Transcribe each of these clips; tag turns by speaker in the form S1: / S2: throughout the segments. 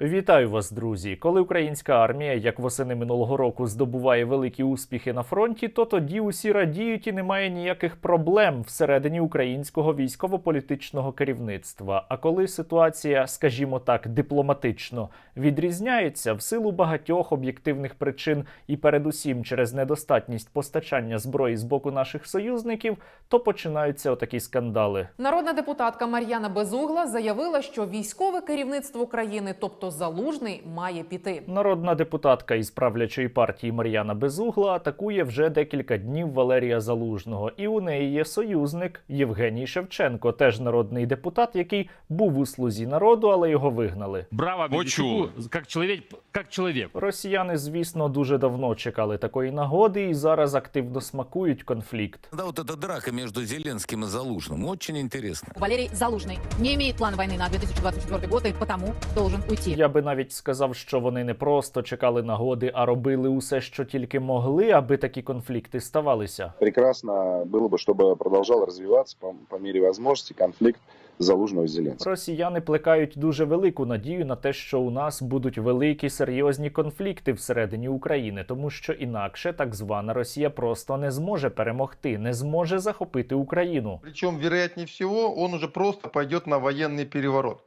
S1: Вітаю вас, друзі! Коли українська армія, як восени минулого року, здобуває великі успіхи на фронті, то тоді усі радіють і немає ніяких проблем всередині українського військово-політичного керівництва. А коли ситуація, скажімо так, дипломатично відрізняється в силу багатьох об'єктивних причин і передусім через недостатність постачання зброї з боку наших союзників, то починаються отакі скандали.
S2: Народна депутатка Мар'яна Безугла заявила, що військове керівництво країни, тобто залужний, має піти.
S1: Народна депутатка із правлячої партії Мар'яна Безугла атакує вже декілька днів Валерія Залужного, і у неї є союзник Євгеній Шевченко, теж народний депутат, який був у слузі народу, але його вигнали.
S3: Браво,
S4: Почув.
S3: Медведчуку, как человек, как человек.
S1: Росіяни, звісно, дуже давно чекали такої нагоди і зараз активно смакують конфлікт.
S4: Да, вот эта драка между Зеленским и Залужным очень интересно.
S5: Валерий Залужный не имеет плана войны на 2024 год и потому должен уйти.
S1: Я би навіть сказав, що вони не просто чекали нагоди, а робили усе, що тільки могли, аби такі конфлікти ставалися.
S6: прекрасно было бы, чтобы продолжал развиваться по, по мере возможности конфликт Залужного и Зеленского.
S1: Росіяни плекають дуже велику надію на те, що у нас будуть великі серйозні конфлікти всередині України, тому що інакше так звана Росія просто не зможе перемогти, не зможе захопити Україну.
S7: Причем, вероятнее всего, он уже просто пойдет на военный переворот.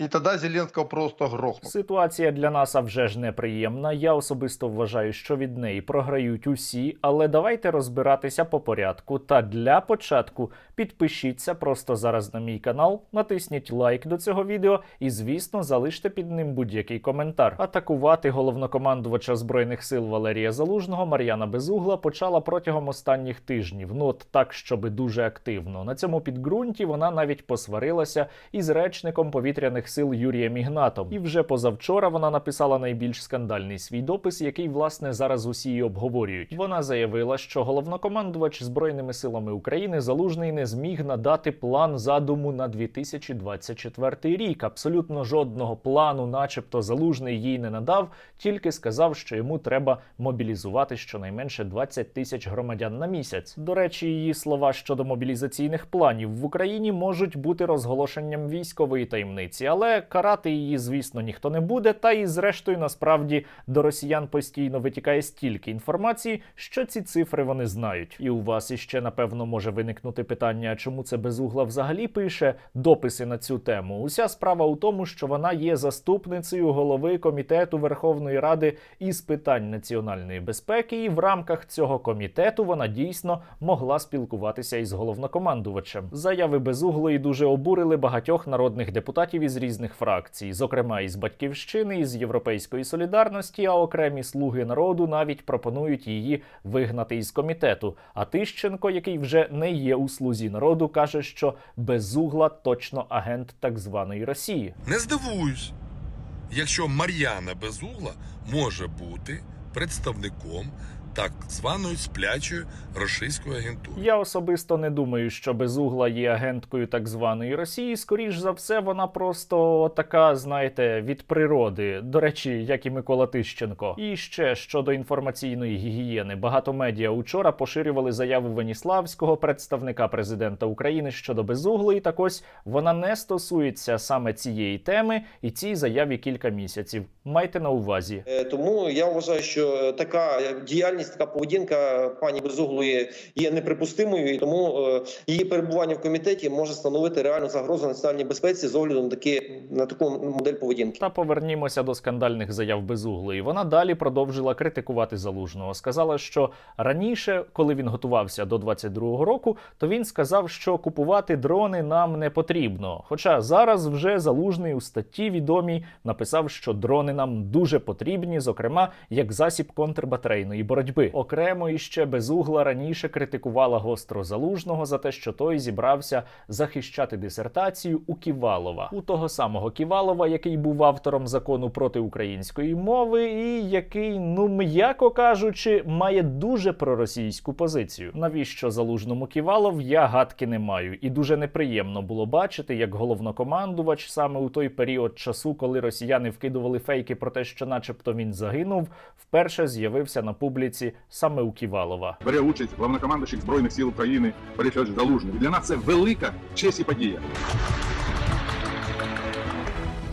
S7: И тогда Зеленского просто грохнут.
S1: Ситуація для нас а вже ж неприємна. Я особисто вважаю, що від неї програють усі, але давайте розбиратися по порядку. Та для початку підпишіться просто зараз на мій канал, натисніть лайк до цього відео і, звісно, залиште під ним будь-який коментар. Атакувати головнокомандувача збройних сил Валерія Залужного Мар'яна Безугла почала протягом останніх тижнів. Ну от так, щоби дуже активно. На цьому підґрунті вона навіть посварилася із речником повітряних сил Юрієм Ігнатом. І вже позавчора вона написала найбільш скандальний свій допис, який власне зараз усі і обговорюють. Вона заявила, що головнокомандувач збройними силами України залужний не зміг надати план задуму на 2024 рік. Абсолютно жодного плану, начебто, залужний їй не надав, тільки сказав, що йому треба мобілізувати щонайменше 20 тисяч громадян на місяць. До речі, її слова щодо мобілізаційних планів в Україні можуть бути розголошенням військової таємниці, але карати її, звісно, ніхто не буде. Та і зрештою, насправді, до росіян постійно витікає стільки інформації, що ці цифри вони знають. І у вас іще напевно може виникнути питання, чому це безугла взагалі пише дописи на цю тему. Уся справа у тому, що вона є заступницею голови комітету Верховної Ради із питань національної безпеки, і в рамках цього комітету вона дійсно могла спілкуватися із головнокомандувачем. Заяви безуглої дуже обурили багатьох народних депутатів із різних фракцій, зокрема із батьківщини, із європейської солідарності, а окремі слуги народу навіть пропонують її вигнати із комітету. А Тищенко, який вже не є у слузі народу, каже, що безугла точно агент так званої Росії.
S8: Не здивуюсь, якщо Мар'яна Безугла може бути представником так званої сплячої російської агентури.
S1: Я особисто не думаю, що безугла є агенткою так званої Росії. Скоріш за все, вона просто така, знаєте, від природи. До речі, як і Микола Тищенко. І ще щодо інформаційної гігієни, багато медіа учора поширювали заяву Веніславського, представника президента України щодо безуглої. Так ось вона не стосується саме цієї теми, і цій заяві кілька місяців. Майте на увазі.
S9: Е, Тому я вважаю, що така діяльність, така поведінка пані Безуглої є неприпустимою, і тому е, її перебування в комітеті може становити реальну загрозу національній безпеці з огляду на такі на таку модель поведінки.
S1: Та повернімося до скандальних заяв безуглої. Вона далі продовжила критикувати залужного. Сказала, що раніше, коли він готувався до 22-го року, то він сказав, що купувати дрони нам не потрібно. Хоча зараз вже залужний у статті відомій написав, що дрони нам дуже потрібні, зокрема як засіб контрбатарейної боротьби. Окремо іще безугла раніше критикувала гостро залужного за те, що той зібрався захищати дисертацію у Ківалова, у того самого Ківалова, який був автором закону проти української мови, і який, ну м'яко кажучи, має дуже проросійську позицію. Навіщо залужному Ківалов? Я гадки не маю, і дуже неприємно було бачити, як головнокомандувач саме у той період часу, коли росіяни вкидували фейки про те, що, начебто, він загинув, вперше з'явився на публіці саме у Ківалова.
S10: бере участь головнокомандуючий Збройних сил України Борис Залужний. Для нас це велика честь і подія.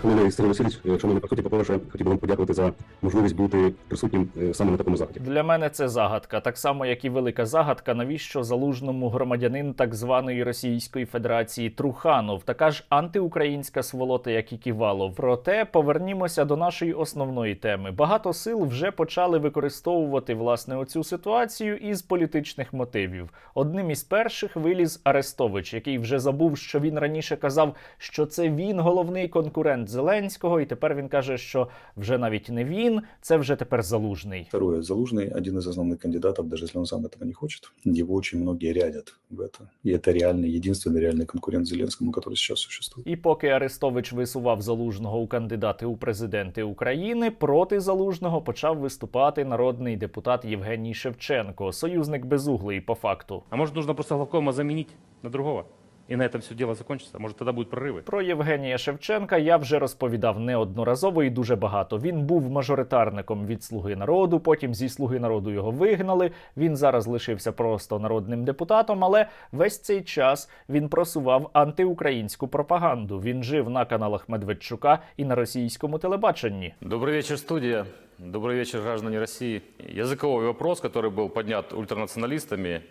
S10: Шановний Сергій Васильович, е, шановний Прокопій Павлович, хотів би вам подякувати за можливість бути присутнім е, саме на такому заході.
S1: Для мене це загадка, так само як і велика загадка, навіщо залужному громадянин так званої Російської Федерації Труханов, така ж антиукраїнська сволота, як і Ківалов. Проте повернімося до нашої основної теми. Багато сил вже почали використовувати власне оцю ситуацію із політичних мотивів. Одним із перших виліз Арестович, який вже забув, що він раніше казав, що це він головний конкурент Зеленського, і тепер він каже, що вже навіть не він, це вже тепер залужний.
S11: Второе. Залужный один из основных кандидатов, даже если он сам этого не хочет. Его очень многие рядят в это. И это реальный, единственный реальный конкурент Зеленскому, который сейчас существует.
S1: І поки Арестович висував залужного у кандидати у президенти України, проти залужного почав виступати народний депутат Євгеній Шевченко, союзник безуглий по факту.
S3: А может нужно просто главкома заменить на другого? И на этом все дело закончится? Может тогда будут прорывы?
S1: Про Євгенія Шевченка я вже розповідав неодноразово і дуже багато. Він був мажоритарником від Слуги народу. Потім зі Слуги народу його вигнали. Він зараз лишився просто народним депутатом, але весь цей час він просував антиукраїнську пропаганду. Він жив на каналах Медведчука і на російському телебаченні.
S12: Добрый вечер, студия. Добрый вечер, граждане России. Языковой вопрос, который был поднят ультранационалистами,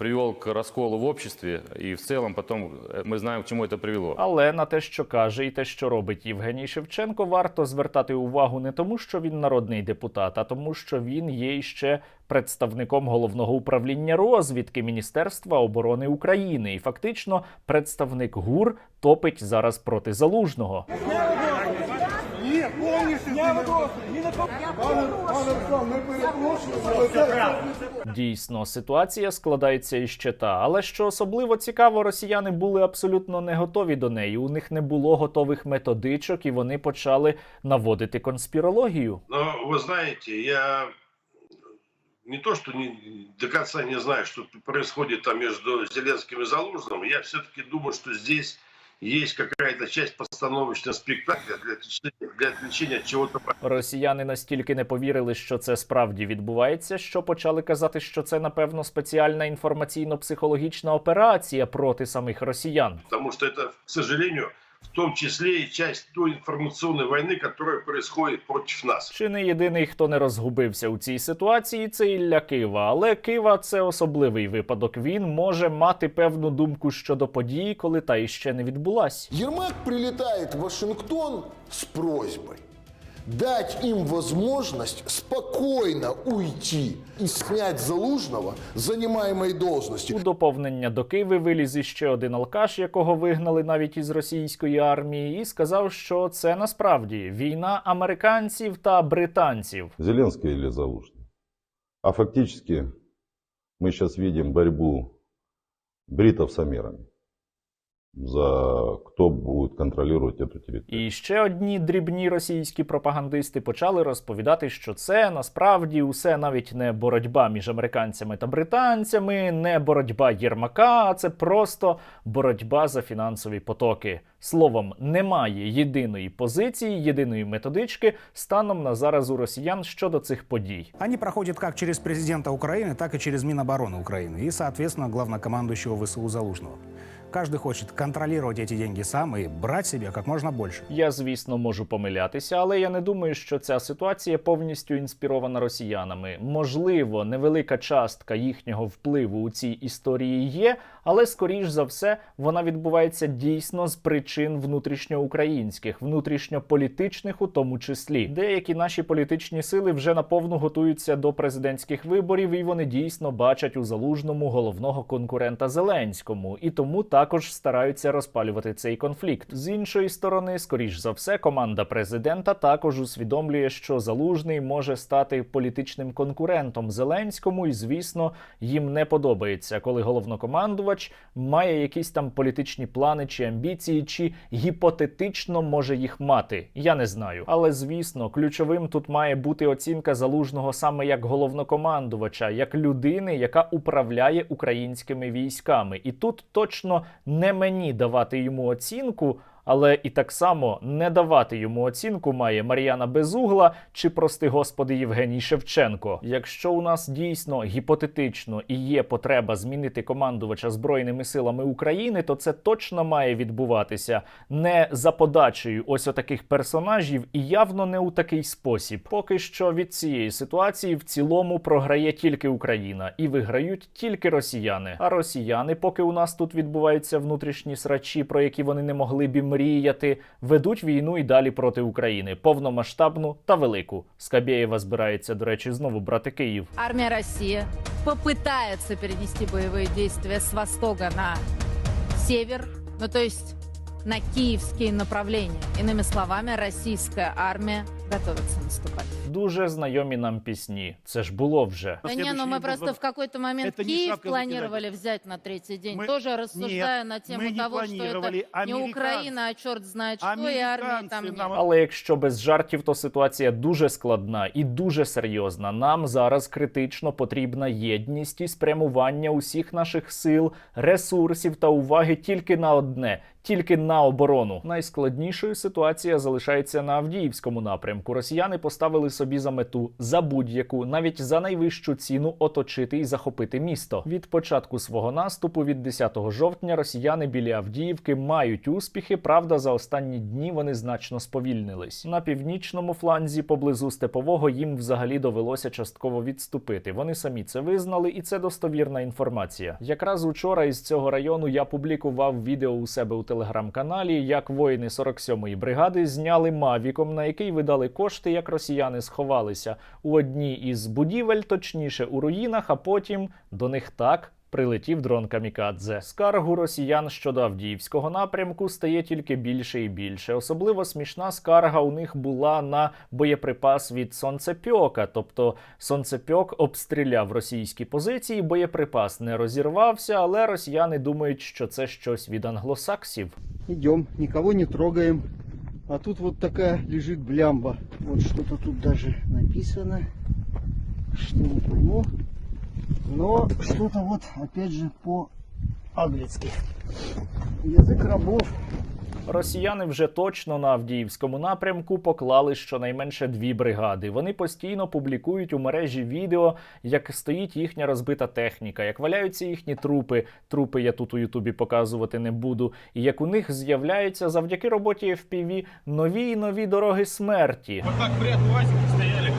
S12: привел к расколу в обществе, и в целом потом э, мы знаем, к чему это привело.
S1: Але на те, що каже, і те, що робить Євгеній Шевченко, варто звертати увагу не тому, що він народний депутат, а тому, що він є ще представником головного управління розвідки Міністерства оборони України. І фактично представник ГУР топить зараз проти залужного. Дійсно, ситуація складається іще та. Але що особливо цікаво, росіяни були абсолютно не готові до неї. У них не було готових методичок, і вони почали наводити конспірологію.
S8: Но вы знаете, я не то, что не, до конца не знаю, что происходит там между Зеленским и Залужным, я все-таки думаю, что здесь есть какая-то часть постановочного спектакля для отвлечения, для отвлечения от чего-то
S1: Росіяни настільки не повірили, що це справді відбувається, що почали казати, що це напевно спеціальна інформаційно-психологічна операція проти самих росіян.
S8: Тому що це, к сожалению, в том числе и часть той інформаційної війни, которая происходит против нас.
S1: Чи не єдиний, хто не розгубився у цій ситуації, це Ілля Кива. Але Кива це особливий випадок. Він може мати певну думку щодо події, коли та іще не відбулась.
S13: Єрмак прилітає в Вашингтон з просьбой дать им возможность спокойно уйти и снять Залужного с занимаемой должности.
S1: У доповнення до Киви виліз іще один алкаш, якого вигнали навіть із російської армії, і сказав, що це насправді війна американців та британців.
S10: Зеленский или Залужный? А фактически мы сейчас видим борьбу бритов с амерами за кто будет контролировать эту территорию.
S1: І ще одні дрібні російські пропагандисти почали розповідати, що це насправді усе навіть не боротьба між американцями та британцями, не боротьба Єрмака, а це просто боротьба за фінансові потоки. Словом, немає єдиної позиції, єдиної методички станом на зараз у росіян щодо цих подій.
S14: Они проходят как через президента Украины, так и через Минобороны Украины и, соответственно, главнокомандующего ВСУ Залужного. Каждый хочет контролировать эти деньги сам и брать себе как можно больше.
S1: Я, звісно, можу помилятися, але я не думаю, що ця ситуація повністю інспірована росіянами. Можливо, невелика частка їхнього впливу у цій історії є, але скоріш за все вона відбувається дійсно з причин внутрішньоукраїнських, внутрішньополітичних, у тому числі. Деякі наші політичні сили вже наповну готуються до президентських виборів, і вони дійсно бачать у залужному головного конкурента Зеленському, і тому також стараються розпалювати цей конфлікт. З іншої сторони, скоріш за все, команда президента також усвідомлює, що залужний може стати політичним конкурентом Зеленському, і звісно, їм не подобається, коли головнокомандувач має якісь там політичні плани чи амбіції, чи гіпотетично може їх мати. Я не знаю. Але звісно, ключовим тут має бути оцінка залужного саме як головнокомандувача, як людини, яка управляє українськими військами. І тут точно не мені давати йому оцінку. Але і так само не давати йому оцінку має Мар'яна Безугла чи, прости господи, Євгеній Шевченко. Якщо у нас дійсно гіпотетично і є потреба змінити командувача збройними силами України, то це точно має відбуватися не за подачею ось отаких персонажів і явно не у такий спосіб. Поки що від цієї ситуації в цілому програє тільки Україна і виграють тільки росіяни. А росіяни, поки у нас тут відбуваються внутрішні срачі, про які вони не могли б мріяти, ведуть війну і далі проти України, повномасштабну та велику. Скабєєва збирається, до речі, знову брати Київ.
S5: Армия России попытается перенести боевые действия с востока на север, ну то есть на киевские направления. Иными словами, российская армия готовится наступать.
S1: Дуже знайомі нам пісні. Це ж було вже.
S5: Да не, ну мы просто в какой-то момент
S15: Это не
S5: Киев
S15: шапка
S5: планировали взять на третий день,
S15: Мы-
S5: тоже рассуждая на тему
S15: мы не
S5: того, что это
S15: планировали.
S5: не
S15: Американцы-
S5: Украина, а черт знает что, и армии там
S15: Американцы
S5: нет.
S15: нам
S1: Але якщо без жартів, то ситуація дуже складна і дуже серйозна. Нам зараз критично потрібна єдність і спрямування усіх наших сил, ресурсів та уваги тільки на одне. Тільки на оборону найскладнішою ситуація залишається на Авдіївському напрямку. Росіяни поставили собі за мету за будь-яку, навіть за найвищу ціну, оточити і захопити місто. Від початку свого наступу, від 10 жовтня, росіяни біля Авдіївки мають успіхи. Правда, за останні дні вони значно сповільнились. На північному фланзі поблизу степового їм взагалі довелося частково відступити. Вони самі це визнали, і це достовірна інформація. Якраз учора із цього району я публікував відео у себе у телеграм-каналі, як воїни 47-ї бригади зняли мавіком, на який видали кошти, як росіяни сховалися у одній із будівель, точніше у руїнах, а потім до них так. Прилетів дрон Камікадзе. Скаргу росіян щодо Авдіївського напрямку стає тільки більше і більше. Особливо смішна скарга у них була на боєприпас від сонцепьока. Тобто сонцепьок обстріляв російські позиції, боєприпас не розірвався, але росіяни думають, що це щось від англосаксів.
S15: Идем, никого не трогаем. А тут вот такая лежит блямба. Вот что-то тут даже написано. Что не пойму. Но что-то вот опять же по-английски. Язык рабов.
S1: Росіяни вже точно на Авдіївському напрямку поклали щонайменше дві бригади. Вони постійно публікують у мережі відео, як стоїть їхня розбита техніка, як валяються їхні трупи. Трупи я тут у Ютубі показувати не буду. І як у них з'являються завдяки роботі FPV нові і нові дороги смерті.
S15: Вот так в ряд УАЗики стояли.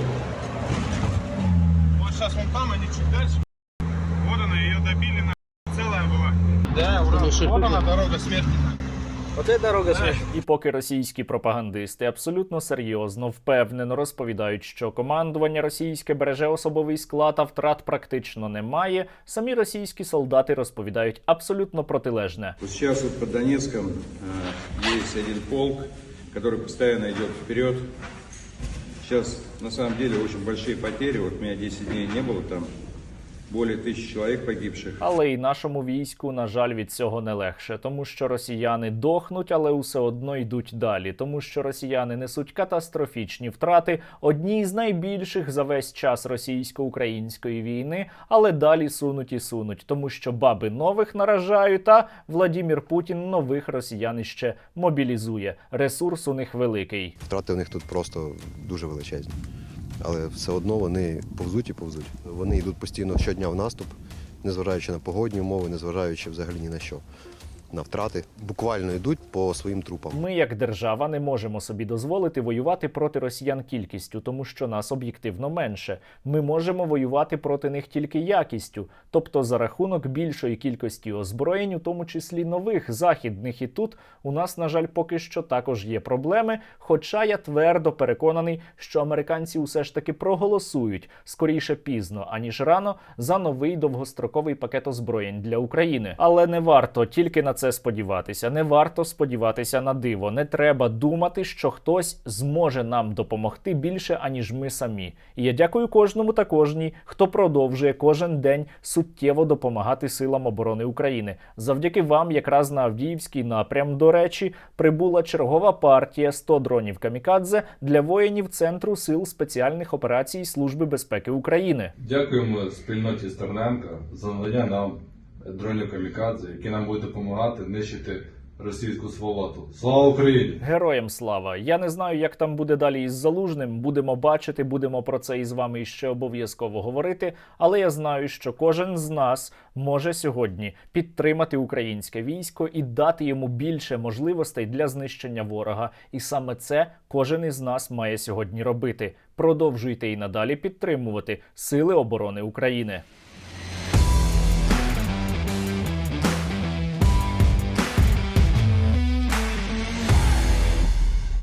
S15: Вот сейчас вон там, они чуть дальше. Вот она, ее добили на целая была. Да, ура. Вот она, дорога смерти. Вот это дорога смерти.
S1: І поки російські пропагандисти абсолютно серйозно впевнено розповідають, що командування російське береже особовий склад, а втрат практично немає. Самі російські солдати розповідають абсолютно протилежне.
S16: Вот сейчас вот под Донецком э, есть один полк, который постоянно идет вперед. Сейчас на самом деле очень большие потери. Вот у меня 10 дней не было там. Более тысячи человек погибших.
S1: Але й нашому війську, на жаль, від цього не легше, тому що росіяни дохнуть, але усе одно йдуть далі, тому що росіяни несуть катастрофічні втрати, одні з найбільших за весь час російсько-української війни, але далі сунуть і сунуть, тому що баби нових наражають, а Владімір Путін нових росіян іще мобілізує. Ресурс у них великий.
S17: Втрати у них тут просто дуже величезні. Але все одно вони повзуть і повзуть. Вони йдуть постійно щодня в наступ, незважаючи на погодні умови, незважаючи взагалі ні на що. На втрати буквально йдуть по своїм трупам.
S1: Ми, як держава, не можемо собі дозволити воювати проти росіян кількістю, тому що нас об'єктивно менше. Ми можемо воювати проти них тільки якістю, тобто за рахунок більшої кількості озброєнь, у тому числі нових західних. І тут у нас, на жаль, поки що також є проблеми. Хоча я твердо переконаний, що американці усе ж таки проголосують скоріше пізно, аніж рано, за новий довгостроковий пакет озброєнь для України. Але не варто тільки на це сподіватися. Не варто сподіватися на диво. Не треба думати, що хтось зможе нам допомогти більше, аніж ми самі. І я дякую кожному та кожній, хто продовжує кожен день суттєво допомагати силам оборони України. Завдяки вам, якраз на Авдіївський напрям, до речі, прибула чергова партія 100 дронів камікадзе для воїнів Центру сил спеціальних операцій Служби безпеки України.
S18: Дякуємо спільноті Стерненка за надання нам дронів камікадзе, які нам будуть допомагати нищити російську сволоту. Слава Україні!
S1: Героям слава! Я не знаю, як там буде далі із залужним. Будемо бачити, будемо про це із вами ще обов'язково говорити. Але я знаю, що кожен з нас може сьогодні підтримати українське військо і дати йому більше можливостей для знищення ворога. І саме це кожен із нас має сьогодні робити. Продовжуйте і надалі підтримувати Сили оборони України.